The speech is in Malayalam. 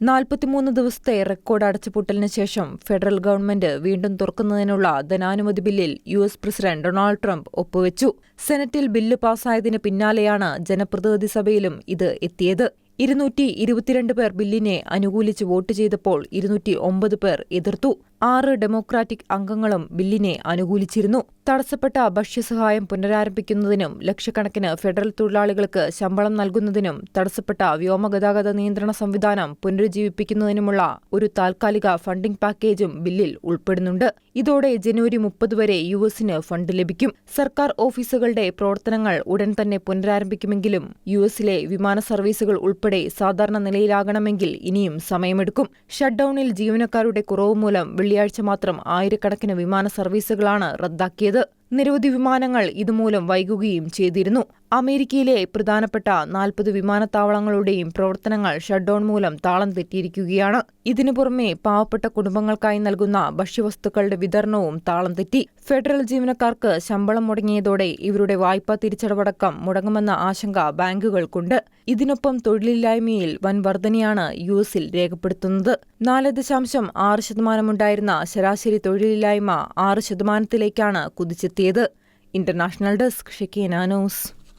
നാൽപ്പത്തിമൂന്ന് ദിവസത്തെ റെക്കോർഡ് അടച്ചുപൂട്ടലിന് ശേഷം ഫെഡറൽ ഗവൺമെന്റ് വീണ്ടും തുറക്കുന്നതിനുള്ള ധനാനുമതി ബില്ലിൽ U S president Donald Trump ഒപ്പുവെച്ചു. സെനറ്റിൽ ബില്ല് പാസായതിന് പിന്നാലെയാണ് ജനപ്രതിനിധി സഭയിലും ഇത് എത്തിയത്. ഇരുന്നൂറ്റി ഇരുപത്തിരണ്ട് പേർ ബില്ലിനെ അനുകൂലിച്ച് വോട്ട് ചെയ്തപ്പോൾ ഇരുന്നൂറ്റി ഒമ്പത് പേർ എതിർത്തു. ആറ് ഡെമോക്രാറ്റിക് അംഗങ്ങളും ബില്ലിനെ അനുകൂലിച്ചിരുന്നു. തടസ്സപ്പെട്ട ഭക്ഷ്യസഹായം പുനരാരംഭിക്കുന്നതിനും ലക്ഷക്കണക്കിന് ഫെഡറൽ തൊഴിലാളികൾക്ക് ശമ്പളം നൽകുന്നതിനും തടസ്സപ്പെട്ട വ്യോമഗതാഗത നിയന്ത്രണ സംവിധാനം പുനരുജ്ജീവിപ്പിക്കുന്നതിനുമുള്ള ഒരു താൽക്കാലിക ഫണ്ടിംഗ് പാക്കേജും ബില്ലിൽ ഉൾപ്പെടുന്നുണ്ട്. ഇതോടെ ജനുവരി മുപ്പത് വരെ യു എസിന് ഫണ്ട് ലഭിക്കും. സർക്കാർ ഓഫീസുകളുടെ പ്രവർത്തനങ്ങൾ ഉടൻ തന്നെ പുനരാരംഭിക്കുമെങ്കിലും യു എസിലെ വിമാന സർവീസുകൾ ഉൾപ്പെടെ സാധാരണ നിലയിലാകണമെങ്കിൽ ഇനിയും സമയമെടുക്കും. ഷട്ട്ഡൌണിൽ ജീവനക്കാരുടെ കുറവ് മൂലം വെള്ളിയാഴ്ച മാത്രം ആയിരക്കണക്കിന് വിമാന സർവീസുകളാണ് റദ്ദാക്കിയത് നിരവധി വിമാനങ്ങൾ ഇതുമൂലം വൈകുകയും ചെയ്തിരുന്നു. അമേരിക്കയിലെ പ്രധാനപ്പെട്ട നാൽപ്പത് വിമാനത്താവളങ്ങളുടെയും പ്രവർത്തനങ്ങൾ ഷട്ട്ഡൌൺ മൂലം താളം തെറ്റിയിരിക്കുകയാണ്. ഇതിനു പുറമെ പാവപ്പെട്ട കുടുംബങ്ങൾക്കായി നൽകുന്ന ഭക്ഷ്യവസ്തുക്കളുടെ വിതരണവും താളം തെറ്റി. ഫെഡറൽ ജീവനക്കാർക്ക് ശമ്പളം മുടങ്ങിയതോടെ ഇവരുടെ വായ്പാ തിരിച്ചടവടക്കം മുടങ്ങുമെന്ന ആശങ്ക ബാങ്കുകൾക്കുണ്ട്. ഇതിനൊപ്പം തൊഴിലില്ലായ്മയിൽ വൻ വർധനയാണ് യു എസിൽ രേഖപ്പെടുത്തുന്നത്. നാല് ദശാംശം ആറ് ശതമാനമുണ്ടായിരുന്ന ശരാശരി തൊഴിലില്ലായ്മ ആറ് ശതമാനത്തിലേക്കാണ് കുതിച്ചെത്തിയത് ഇന്റർനാഷണൽ ഡെസ്ക് ഷെക്കീന ന്യൂസ്